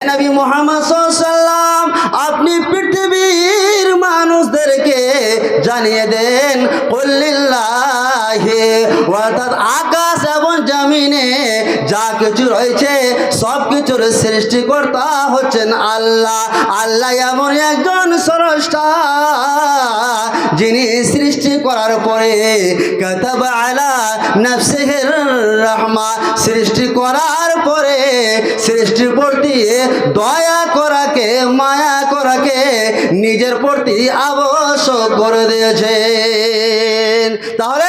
নবী মোহাম্মদ আপনি পৃথিবীর মানুষদেরকে জানিয়ে দেন আকাশ এবং জমিনে যা কিছু রয়েছে, সব কিছুর সৃষ্টিকর্তা হচ্ছেন আল্লাহ। আল্লাহ এমন একজন স্রষ্টা। যিনি সৃষ্টি করার পরে রহমা সৃষ্টি করার পরে সৃষ্টির প্রতি দয়া করাকে, মায়া করাকে নিজের প্রতি আবশ্যক করে দিয়েছে তাহলে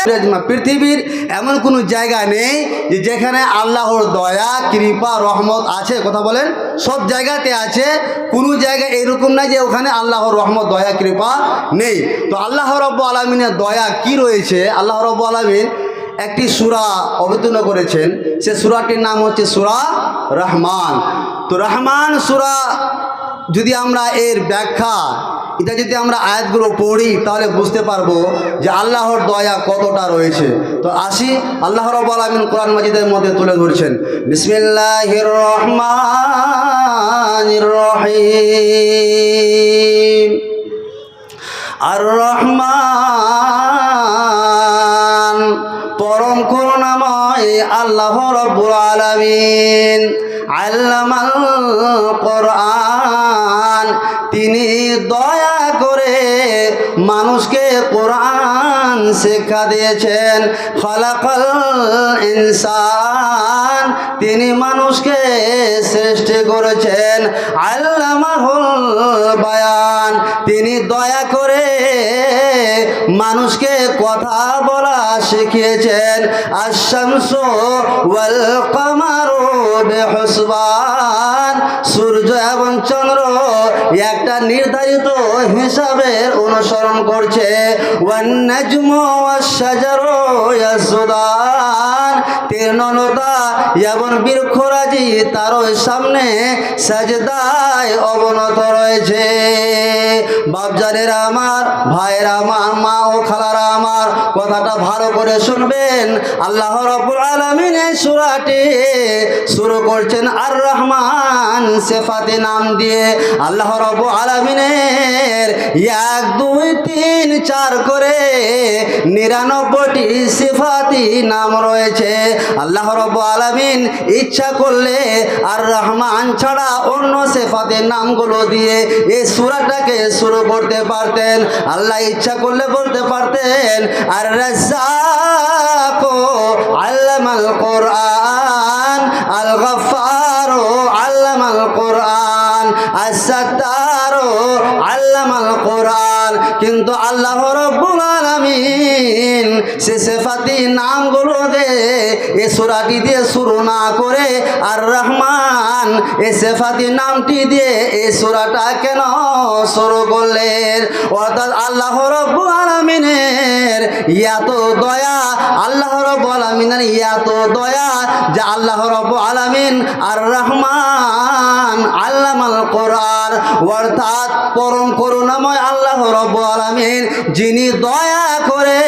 পৃথিবীর এমন কোনো জায়গা নেই যেখানে আল্লাহর দয়া, কৃপা, রহমত আছে। কথা বলেন, সব জায়গাতে আছে, কোনো জায়গা এরকম না যে ওখানে আল্লাহর রহমত, দয়া, কৃপা নেই। তো আল্লাহ রব্ব আলমিনের দয়া কি রয়েছে? আল্লাহ রব্ব আলমিন একটি সুরা অবতীর্ণ করেছেন। সে সুরাটির নাম হচ্ছে সুরা রহমান। তো রহমান সুরা যদি আমরা এর ব্যাখ্যা, এটা যদি আমরা আয়াতগুলো পড়ি, তাহলে বুঝতে পারব যে আল্লাহর দয়া কতটা রয়েছে। তো আসি, আল্লাহ রব আলমিন কোরআন মাজিদের মধ্যে তুলে ধরছেন। বিসমিল্লাহির রহমান রহিম। আর রহমান পরম করুণাময় আল্লাহ রব্বুল আলামিন। আল্লামাল কোরআন। তিনি দয়া করে মানুষকে কোরআন শিক্ষা দিয়েছেন। খলাকল ইনসান তিনি মানুষকে সৃষ্টি করেছেন। বায়ান, তিনি দয়া করে মানুষকে কথা বলা শিখিয়েছেন। আশামস ওয়াল কামারু বেহসবান, সূর্য এবং চন্দ্র একটা নির্ধারিত হিসাবের অনুসরণ করছে। তীর্ণলতা এবং বৃক্ষরাজি তার সামনে সাজদায় অবনত রয়েছে। বাপজানের আমার, ভাইয়ের আমার, মা ও খালারা আমার, কথাটা ভালো করে শুনবেন। আল্লাহ রব্বুল আলমিন এই সুরাটি শুরু করছেন আর রহমান সেফাতে নাম দিয়ে। আল্লাহ রব্বু আলমিনের এক, দুই, তিন, চার করে নিরানব্বইটি সিফাতি নাম রয়েছে। আল্লাহ রব আলমিন ইচ্ছা করলে আর রহমান ছাড়া অন্য সেফাতের নামগুলো দিয়ে এই সুরাটাকে শুরু করতে পারতেন। আল্লাহ ইচ্ছা করলে বলতে পারতেন, আর রাজ্জাকো আল্লামাল কোরআন আল গফারো কোরআন কিন্তু আল্লাহ রব্বুল আলামিন সে সেফাতি নামগুলো দে এ সুরাটি দিয়ে শুরু না করে আর রহমান এ সেফাতি নামটি দিয়ে এই সুরাটা কেন শুরু করলেন? অর্থাৎ আল্লাহ রব্বুল আলামিনের এত দয়া, আল্লাহ রব্বুল আলামিনের এত দয়া যে আল্লাহ রব্বুল আলামিন আর রহমান আল্লামাল কোরআন, অর্থাৎ পরম করুণাময় আল্লাহ রব আলমিন, যিনি দয়া করে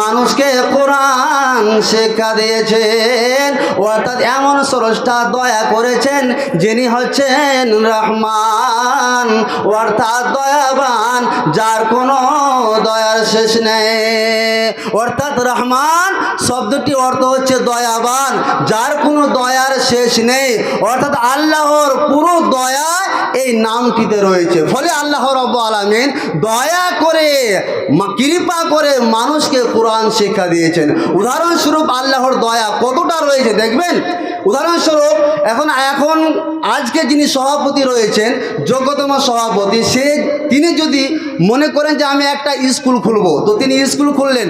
মানুষকে কোরআন শিক্ষা দিয়েছেন, অর্থাৎ এমন স্রষ্টা দয়া করেছেন, যিনি হচ্ছেন রহমান, অর্থাৎ দয়াবান, যার কোনো দয়ার শেষ নেই। অর্থাৎ রহমান শব্দটি অর্থ হচ্ছে দয়াবান, যার কোনো দয়ার শেষ নেই। অর্থাৎ আল্লাহর পুরো দয়া এই নামটিতে রয়েছে। ফলে আল্লাহ রব আলমিন দয়া করে কৃপা করে মানুষকে কোরআন শিক্ষা দিয়েছেন। উদাহরণস্বরূপ আল্লাহর দয়া কতটা রয়েছে দেখবেন? উদাহরণস্বরূপ, এখন এখন আজকে যিনি সভাপতি রয়েছেন, যোগ্যতম সভাপতি, সে তিনি যদি মনে করেন যে আমি একটা স্কুল খুলব, তো তিনি স্কুল খুললেন।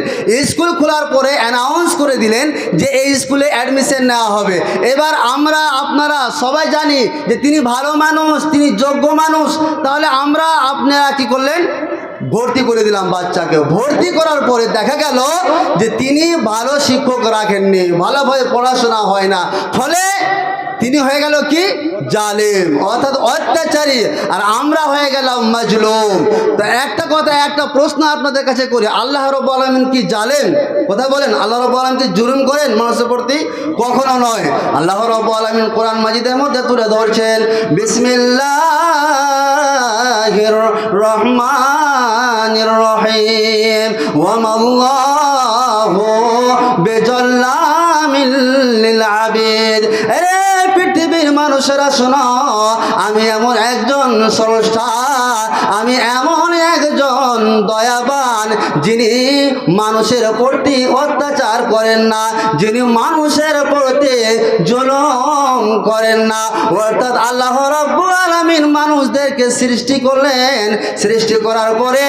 স্কুল খোলার পরে অ্যানাউন্স করে দিলেন যে এই স্কুলে অ্যাডমিশন নেওয়া হবে। এবার আমরা, আপনারা সবাই জানি যে তিনি ভালো মানুষ, তিনি যোগ্য মানুষ, তাহলে আমরা আপনারা কি করলেন? ভর্তি করে দিলাম বাচ্চাকে। ভর্তি করার পরে দেখা গেল যে তিনি ভালো শিক্ষক রাখেননি, ভালোভাবে পড়াশোনা হয় না। ফলে তিনি হয়ে গেল কি? জালেম, অর্থাৎ অত্যাচারী। আর আমরা হয়ে গেলাম মাজলুম। তো একটা কথা, একটা প্রশ্ন আপনাদের কাছে করি। আল্লাহ রব আলমিন কি জালেম? কথা বলেন, আল্লাহ রব আলম কি জুলুম করেন মানুষের প্রতি? কখনো নয়। আল্লাহ রব আলমিন কোরআন মাজিদের মধ্যে তুলে ধরছেন বিসমিল্লাহির বেজল্লামিল লিল আবিদ আরে পৃথিবীর মানুষেরা শোনো, আমি এমন একজন স্রষ্টা, আমি এমন একজন দয়াবান যিনি মানুষের প্রতি অত্যাচার করেন না, যিনি মানুষের প্রতি জুলুম করেন না। অর্থাৎ আল্লাহ রব্বুল আলামিন মানুষদেরকে সৃষ্টি করলেন। সৃষ্টি করার পরে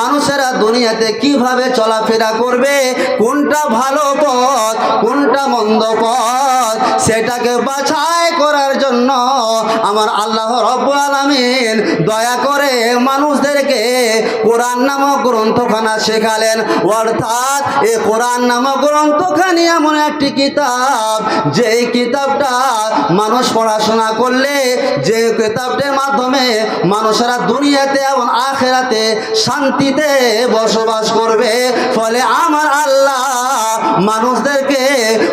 মানুষেরা দুনিয়াতে কীভাবে চলাফেরা করবে, কোনটা ভালো পথ, কোনটা মন্দ পথ, সেটাকে বাছাই করার জন্য আমার আল্লাহ রব্বুল আলামিন দয়া করে মানুষদেরকে কোরআন নামক গ্রন্থখানা শেখালেন। অর্থাৎ এ কোরআন নামক গ্রন্থখানি এমন একটি কিতাব যে কিতাবটা মানুষ পড়াশোনা করলে, যে কিতাবটার মাধ্যমে মানুষেরা দুনিয়াতে এবং আখেরাতে শান্তিতে বসবাস করবে। ফলে আমার আল্লাহ মানুষদেরকে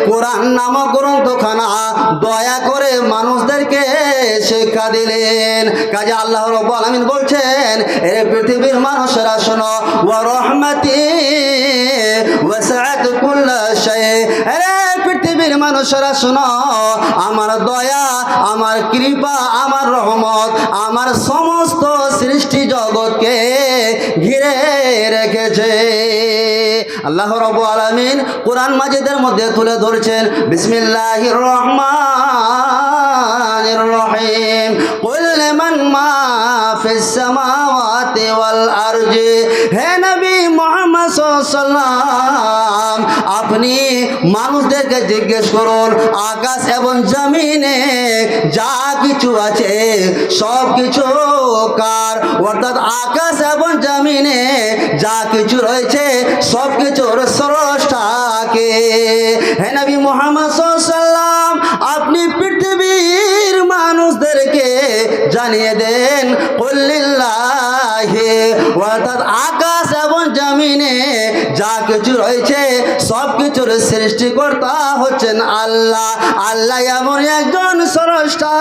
কোরআন নামক গ্রন্থখানা দয়া করে মানুষদেরকে শিক্ষা দিলেন। কাজে আল্লাহ রব আলমিন বলছেন, এ পৃথিবীর মানুষেরা শোনো ও রহমতি ওয়াসাআত পৃথিবীর মানুষেরা শোনো, আমার দয়া, আমার কৃপা, আমার রহমত, আমার সমস্ত সৃষ্টি জগৎকে ঘিরে রেখেছে। আল্লাহ রব আলমিন কোরআন মাজিদের মধ্যে তুলে ধরছেন বিসমিল্লাহ রহমান রহিম। কুল্লেমান মা হে নবী মোহাম্মদ সাল্লাল্লাহু সাল্লাম আপনি মানুষদেরকে জিজ্ঞেস করুন, আকাশ এবং জমিনে যা কিছু আছে, সব কিছু কার? অর্থাৎ আকাশ এবং জমিনে যা কিছু রয়েছে, সব কিছুর স্রষ্টাকে হে নবী মোহাম্মদ সাল্লাম আপনি পৃথিবীর মানুষদেরকে জানিয়ে দেন কল্লিল্লাহে অর্থাৎ আকাশ এবং জমিনে যা কিছু রয়েছে, সব কিছুর সৃষ্টিকর্তা হচ্ছেন আল্লাহ। আল্লাহ এমন একজন স্রষ্টা,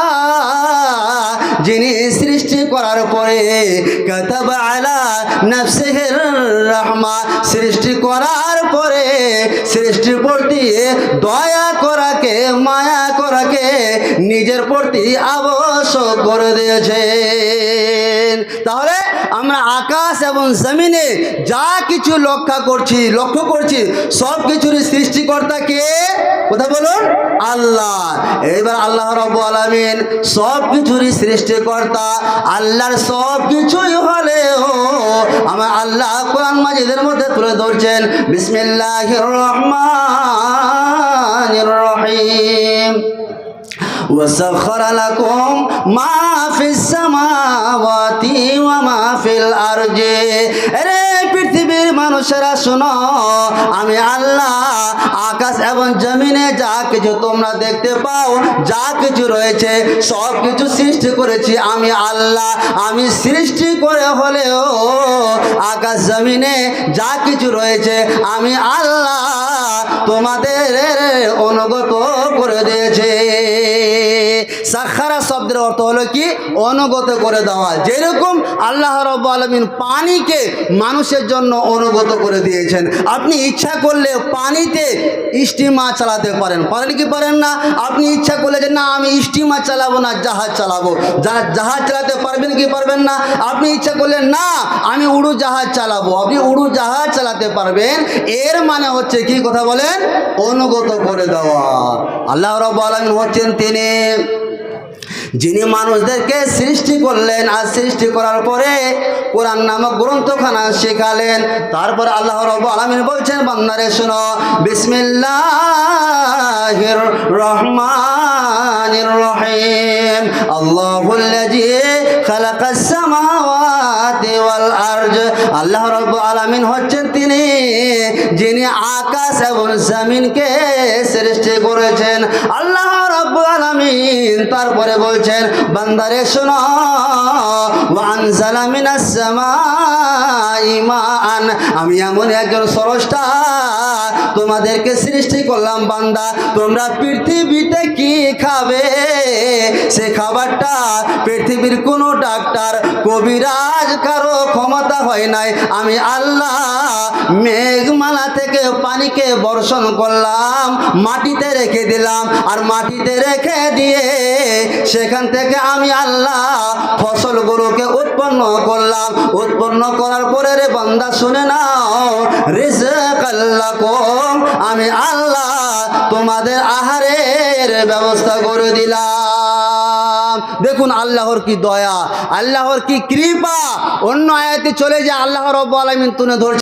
যিনি সৃষ্টি করার পরে কথা আলা নফসেহের রহমা, সৃষ্টি করার পরে সৃষ্টির প্রতি দয়া করাকে, মায়া করাকে নিজের প্রতি আবশ্যক করে দিয়েছেন। তাহলে আমরা আকাশ এবং জমিনে যা কিছু লক্ষ্য করছি লক্ষ্য করছি, সব কিছুর সৃষ্টিকর্তা কে? কথা বলুন? আল্লাহ। এবার আল্লাহ রব আলমিন সব কিছুরই সৃষ্টিকর্তা, আল্লাহর সব কিছুই হলেও আমার আল্লাহ কোরআন মাজিদের মধ্যে তুলে ধরছেন। بسم الله الرحمن الرحيم. وسخر لكم ما في السماوات وما في الأرض. মানুষেরা শোনো, আমি আল্লাহ আকাশ এবং জমিনে যা কিছু তোমরা দেখতে পাও, যা কিছু রয়েছে, সব কিছু সৃষ্টি করেছি আমি আল্লাহ। আমি সৃষ্টি করে হলেও আকাশ জমিনে যা কিছু রয়েছে আমি আল্লাহ তোমাদের অনুগত করে দিয়েছে। শব্দের অর্থ হলো কি? অনুগত করে দেওয়া। যেরকম আল্লাহ রব আলমিন পানিকে মানুষের জন্য অনুগত করে দিয়েছেন। আপনি ইচ্ছা করলে পানিতে স্টিমার চালাতে পারেন। পারেন কি পারেন না? আপনি ইচ্ছা করলে যে না, আমি স্টিমার চালাবো না, জাহাজ চালাবো। জাহাজ চালাতে পারবেন কি পারবেন না? আপনি ইচ্ছা করলে না, আমি উড়ু জাহাজ চালাবো। আপনি উড়ু জাহাজ চালাতে পারবেন। এর মানে হচ্ছে কি? কথা বলেন, অনুগত করে দেওয়া। আল্লাহ রব আলমিন হচ্ছেন তিনি যিনি মানুষদেরকে সৃষ্টি করলেন আর সৃষ্টি করার পরে কোরআন নামক গ্রন্থখানা শেখালেন, তারপর আল্লাহ রব আলমিন বলছেন বান্নারে শোনো, বিসমিল্লাহির রহমান রহিম খালাকাস আল্লাহ রব আলামিন হচ্ছেন তিনি যিনি আকাশ এবং জমিনকে সৃষ্টি করেছেন, আল্লাহ রব আলামিন তারপরে বলছেন, বান্দারে শোনো ওয়ানজালা মিনাস আমি এমন একজন স্রষ্টা তোমাদেরকে সৃষ্টি করলাম, বান্দা, তোমরা পৃথিবীতে কি খাবে? সে খাবারটা পৃথিবীর কোনো ডাক্তার, কবিরাজ, কারও ক্ষমতা হয় নাই। আমি আল্লাহ মেঘমালা থেকে পানিকে বর্ষণ করলাম, মাটিতে রেখে দিলাম, আর মাটিতে রেখে দিয়ে সেখান থেকে আমি আল্লাহ ফসলগুলোকে উৎপন্ন করলাম। উৎপন্ন করার পরে রে বান্দা, শুনে নাও রিজক আমি আল্লাহ তোমাদের আহারের ব্যবস্থা করে দিলাম। দেখুন আল্লাহর কি দয়া, আল্লাহর কি কৃপা। অন্য আয়াতে চলে যায়, আল্লাহ রব্বু আলামিন তুলে ধরছে।